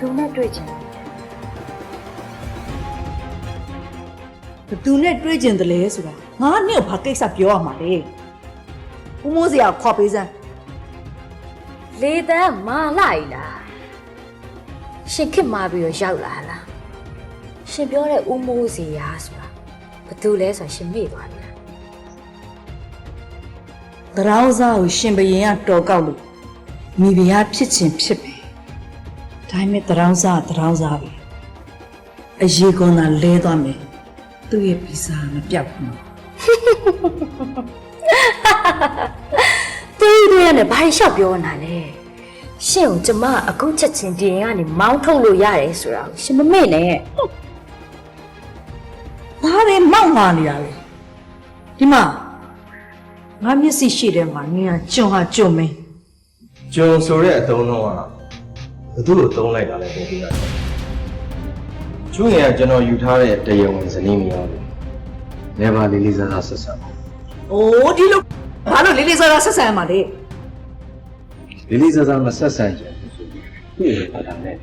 သူနဲ့တွေ့ချင်တယ်ဘသူနဲ့တွေ့ကျင်တယ်လဲဆိုတာငါနဲ့ဘာကိစ္စပြောရမှာလဲဦးမိုးစရာခေါ်ပေးစမ်းလေတန်းမာလိုက်လားရှင်ခစ်မာပြီးတော့ရောက်လာလားရှင်ပြောတဲ့ဦးမိုးစီရာဆိုတာဘာတူလဲဆိုတာရှင်မေ့သွားပြီလားသရောင်းစားကိုရှင်ဘရင်ကတော်ကောက်လို့မိဖုရားဖြစ်ချင်းဖြစ်ပဲ ဒါပေမဲ့သရောင်းစားကသရောင်းစားပဲအရေးကွန်သာလဲသွားမယ်သူ့ရဲ့ဗီဇာမပြောက်ဘူးတေးသေးရတယ်ဘာလျှောက်ပြောနေတာလဲရှင်ကိုကျမအခုချက်ချင်းတင်ကနေမောင်းထုတ်လို့ရတယ်ဆိုတာကိုရှင်မမေ့နဲ့ဘာလဲမောက်မာနေတာလဲဒီမှာငါမျက်စိရှိတယ်မှာနင်ကကြုံဟာကြုံမင်းဂျုံဆိုတဲ့အသုံးတော့က ဘသူ့ကိုသုံးလိုက်တာလဲပုံပြရတယ်။ကျွငယ်ကကျွန်တော်ယူထားတဲ့တရားဝင်ဇနီးမယားလို့နေပါလေးလေးစားစားဆက်ဆက်ပါ။အိုးဒီလိုဘာလို့လေးလေးစားစားဆက်ဆံရမှာလဲလေးလေးစားစားမဆက်ဆံကြဘူးဆိုပြီးသူ့ရဲ့ဘာသာနဲ့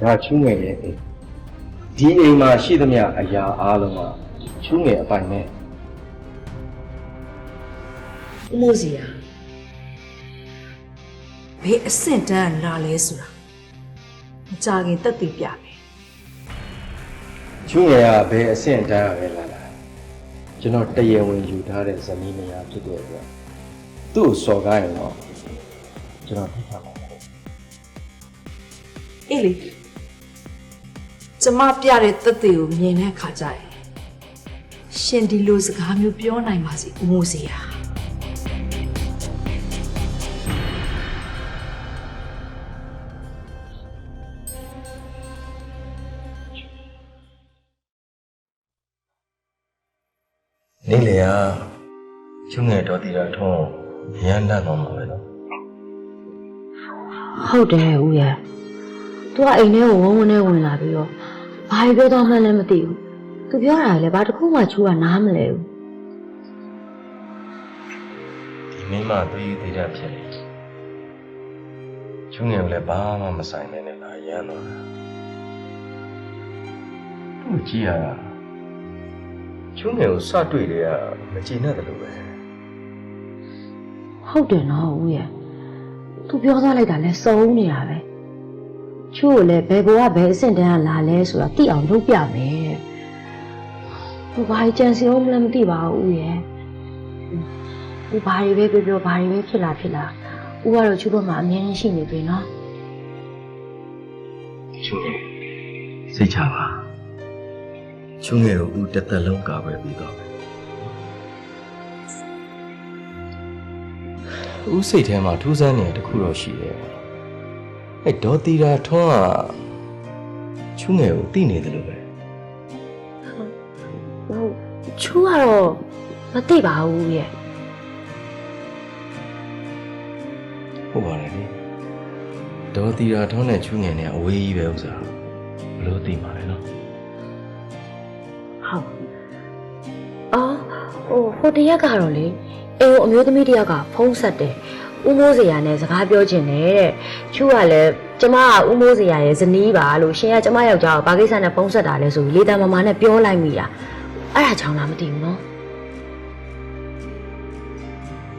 ဒါချူးငယ်ရဲ့အိမ်ဒီအိမ်မှာရှိသမျှအရာအားလုံးကချူးငယ်အပိုင်နဲ့။ဦးမိုးစီယာ ဘယ်အဆင့်တန်းလာလဲဆိုတာမကြခင်တက်တည်ပြမယ်ချူးငယ်ကဘယ်အဆင့်အတန်းရပဲလာလာကျွန်တော်တရားဝင်ယူထားတဲ့ဇနီးမယားဖြစ်တဲ့အတွက်သူ့ကိုစော်ကားရင်တော့ကျွန်တော်ထိထားပါမယ်။အေးလေကျမပြတဲ့တက်တည်ကိုမြင်တဲ့အခါကျရင်ရှင်ဒီလိုစကားမျိုးပြောနိုင်ပါစေဦးမိုးစီယာ။ နေလေကချုံငယ်တော်တီတာထုံးရမ်းလန့်တော့မှာပဲနော်ဟုတ်တယ်ဦးရဲ့သူကအိမ်ထဲကိုဝုန်းဝန်းနဲ့ဝင်လာပြီးတော့ဘာပြောတော့မှန်းလည်းမသိဘူးသူပြောတာလည်းဘာတစ်ခုမှချူကနားမလဲဘူးဒီမိမသွေးသေးတာဖြစ်နေချုံငယ်ကလည်းဘာမှမဆိုင်နေနဲ့လားရမ်းတော့တာသူ့ကြည့်ရတာ ချုံငယ်ကိုစတွေ့တယ်ကမကြည်နဲ့တယ်လို့ပဲဟုတ်တယ်နော်ဦးရဲ့သူပြောသွားလိုက်တာလဲစုံနေတာပဲချူကိုလည်းဘယ်ဘဝဘယ်အဆင့်တန်းကလာလဲဆိုတာသိအောင်လုပ်ပြမယ်သူဘာကြီးကြံစီအောင်မလဲမသိပါဘူးဦးရဲ့ဦးဘာတွေပဲပြောပြောဘာတွေပဲဖြစ်လာဖြစ်လာဦးကတော့ချူတို့မှာအမြဲတမ်းရှိနေပြီနော်ချုံငယ်စိတ်ချပါ ချုံငယ်ကိုဦးတစ်သက်လုံးကာကွယ်ပြီးတော့ဦးစိတ်ထဲမှာထူးဆန်းနေတစ်ခုတော့ရှိတယ်အဲ့ဒေါ်တီတာထွန်းကချုံငယ်ကိုသိနေတယ်လို့ပဲဟုတ်ချူကတော့မသိပါဘူးရဲ့ဟုတ်ပါတယ်လေဒေါ်တီရာထုံးနဲ့ချူးငယ်နဲ့အဝေးကြီးပဲဥစ္စာဘလို့သိမှာလဲနော် ဟိုဟိုတရက်ကတော့လေအိမ်ကိုအမျိုးသမီးတယောက်ကဖုန်းဆက်တယ်ဦးမိုးစရာနဲ့စကားပြောချင်တယ်တဲ့ချူကလည်းကျမကဦးမိုးစရာရဲ့ဇနီးပါလို့ရှင်ကကျမယောက်ျားကိုဘာကိစ္စနဲ့ဖုန်းဆက်တာလဲဆိုပြီးလေတံမမာနဲ့ပြောလိုက်မိတာအဲ့ဒါကြောင့်လားမသိဘူးနော်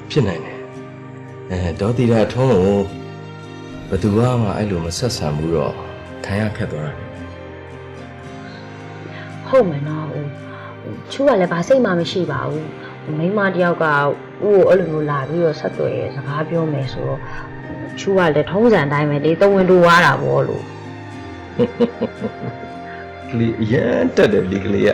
ဖြစ်နိုင်တယ်အဲဒေါ်တီရာထုံးကိုဘယ်သူမှအဲ့လိုမဆက်ဆံဘူးတော့ခံရခက်သွားတာလေဟုတ်မယ်နော်ဟို ချူကလည်းဘာစိတ်မှမရှိပါဘူးမိန်းမတယောက်ကဦးကိုအဲ့လိုမျိုးလာပြီးတော့ဆက်သွယ်စကားပြောမယ်ဆိုတော့ချူကလည်းထုံးစံအတိုင်းပဲလေတဝင်တူွားတာပေါ့လို့ဟကလေးအရန်တက်တယ်ဒီကလေးက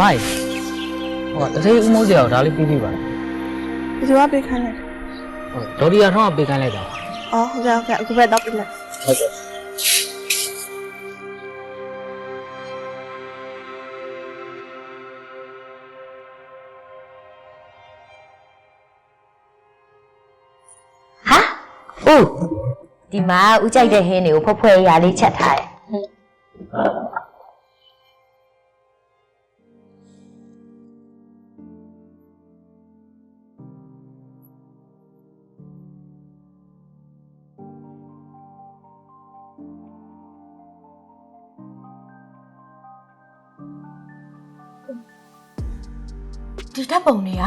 မိုက်ဟောတတိဦးမိုးစရာကိုဒါလေးပြီးပြီပါလားဘယ်သူကပေးခိုင်းလဲဟောဒေါ်ဒီယာထောင်းကပေးခိုင်းလိုက်တာအော်ဟုတ်ကဲ့ဟုတ်ကဲ့အခုပဲတော့ပြလိုက်ဟုတ်ကဲ့ဟာအိုးဒီမှာဦးကြိုက်တဲ့ဟင်းတွေကိုဖွက်ဖွက်ရာလေးချက်ထားတယ် ဒီဓာတ်ပုံတွေက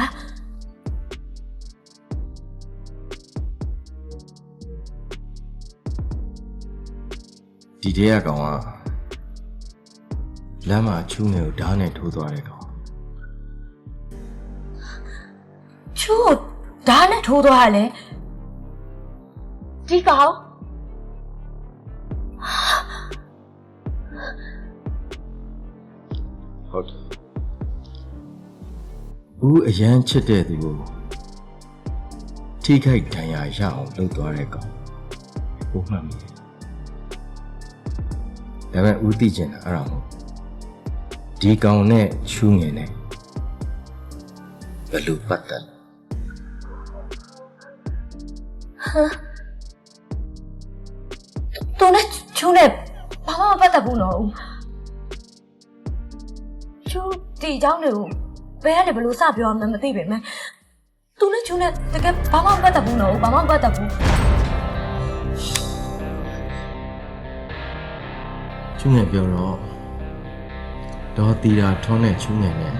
ဒီတဲကကောင်ကလမ်းမှာချူးငယ်ကိုဓာတ်နဲ့ထိုးသွားတဲ့ကောင်ချို့ဓာတ်နဲ့ထိုးသွားရလဲဒီကောင်ဟုတ်တယ် ဦးအရန်ချစ်တဲ့သူကိုထိခိုက်ဒဏ်ရာရအောင်လုပ်သွားတဲ့ကောင်ဘုမှတ်မိတယ်ဒါပေမဲ့ဦးသိကျင်တာအဲ့ဒါမဟုတ်ဒီကောင်နဲ့ချူးငယ်နဲ့ဘယ်လိုပတ်သက်လဲသူနဲ့ချိုးနဲ့ဘာမှမပတ်သက်ဘူးနော်ဦးချိုးဒီအကြောင်းတွေကို ဘယ်ကနေဘယ်လိုစပြောမှန်းမသိပေမဲ့သူနဲ့ချိုးနဲ့တကယ်ဘာမှမပတ်သက်ဘူးနော်ဦးဘာမှမပတ်သက်ဘူးချူးငယ်ပြောတော့ဒေါ်တီတာထွန်းတဲ့ချူးငယ်နဲ့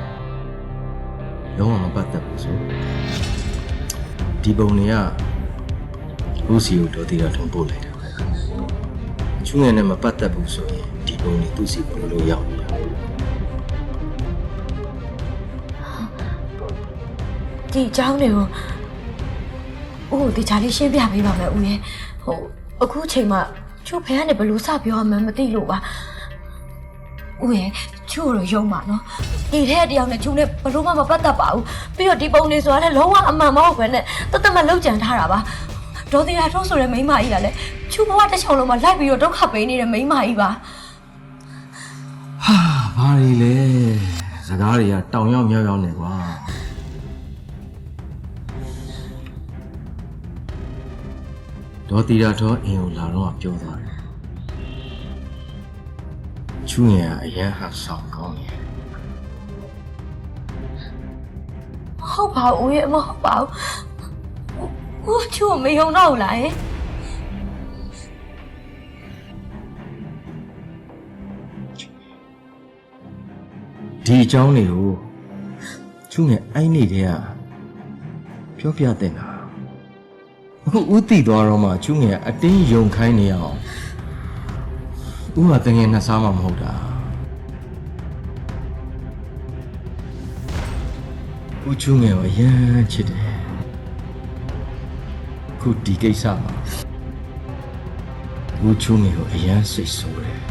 လုံးဝမပတ်သက်ဘူးဆိုဒီပုံတွေကဦးစီကိုဒေါ်တီတာထွန်းပို့လိုက်တာပဲချူးငယ်နဲ့မပတ်သက်ဘူးဆိုရင်ဒီပုံတွေသူ့စီကိုလို့ရောက် ဒီအကြောင်းတွေကိုဦးကိုတရားလေးရှင်းပြပေးပါမယ်ဦးရဲ့ဟိုအခုအချိန်မှချိုးဖះကနေဘယ်လိုစပြောမှန်းမသိလို့ပါဦးရဲ့ချိုးတော့ယုံပါနော်ဒီထဲတယောက်နဲ့ချိုးနဲ့ဘယ်လိုမှမပတ်သက်ပါဘူးပြီးတော့ဒီပုံတွေဆိုတာလည်းလုံးဝအမှန်မဟုတ်ပဲနဲ့တသက်မလောက်ကြံထားတာပါဒေါ်တီရာထုံးဆိုတဲ့မိန်းမကြီးကလည်းချိုးဘဝတစ်ချောင်းလုံးမှာလိုက်ပြီးတော့ဒုက္ခပေးနေတဲ့မိန်းမကြီးပါဟာဘာတွေလဲစကားတွေကတောင်ရောက်မြောက်ရောက်နေကွာ ဒေါ်တီရာထောအင်ကိုလာတော့ပြောသွားတယ်ချူညာအရန်ဟာဆောင်ကောင်းရဲ့ဟုတ်ပါဦးရဲ့မဟုတ်ပါဘူးကိုချူမယုံတော့ဘူးလားရဲ့ဒီအကြောင်းတွေကိုချူငယ်အဲ့နေတည်းကပြောပြတင်တာ အခုဥတီသွားတော့မှချူငယ်အတင်းယုံခိုင်းနေအောင်ဥမာတငယ်နှစ်စားမှမဟုတ်တာဥချူငယ်ကိုအရမ်းချစ်တယ်ခုဒီကိစ္စမှာဥချူငယ်ကိုအရမ်းစိတ်ဆိုးတယ်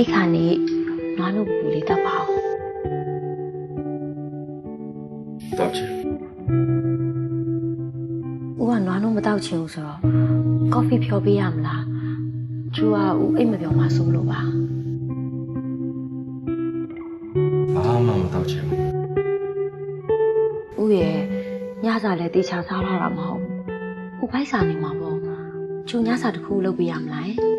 အိတ်ခါနေနွားလို့ပူလေးတက်ပါအောင်တော့ချင်ဦးကနွားလို့မတောက်ချင်ဘူးဆိုတော့ကော်ဖီဖြောပေးရမလားကျူကဦးအိတ်မပြောမှဆိုလို့ပါဘာမှမတော့ချင်ဘူးဦးရဲ့ညစာလည်းတေချာစားလာတာမဟုတ်ဘူးဦးဖိုက်စာနေမှာပေါ့ကျူညစာတစ်ခုလုပ်ပေးရမလား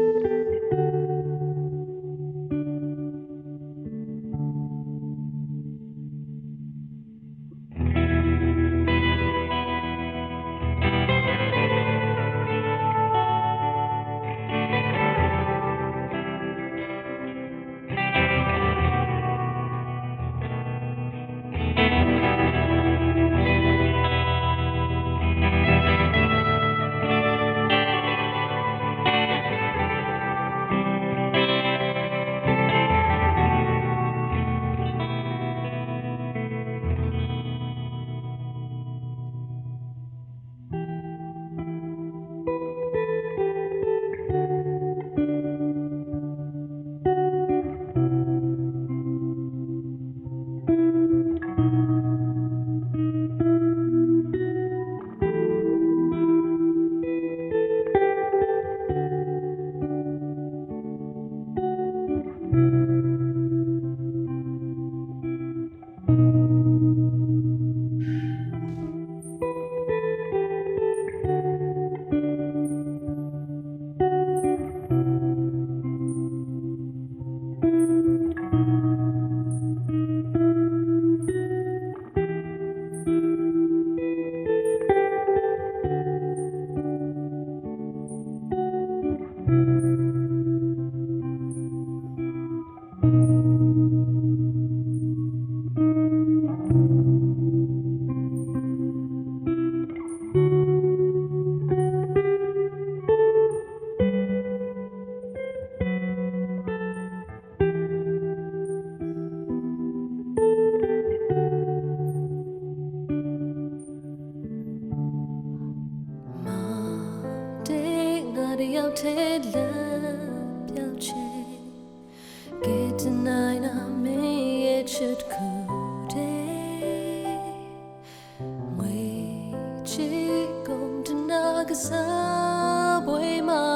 ကစားပွဲမှာ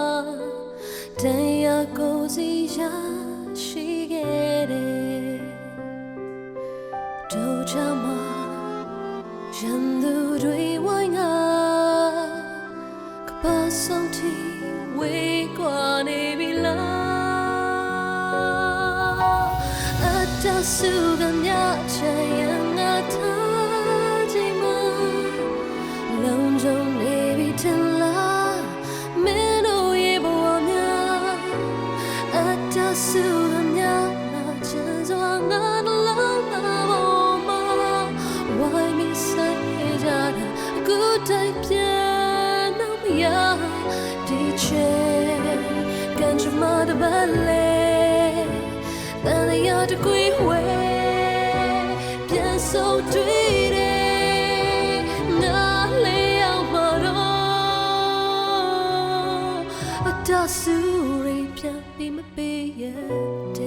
တရားကိုစီရရှိခဲ့တယ်တို့ချမှာရန်သူတွေဝိုင်းငါကပါဆုံးတီဝေးကွာနေပြီလားအတဆု a dasuri pian ni me be yeah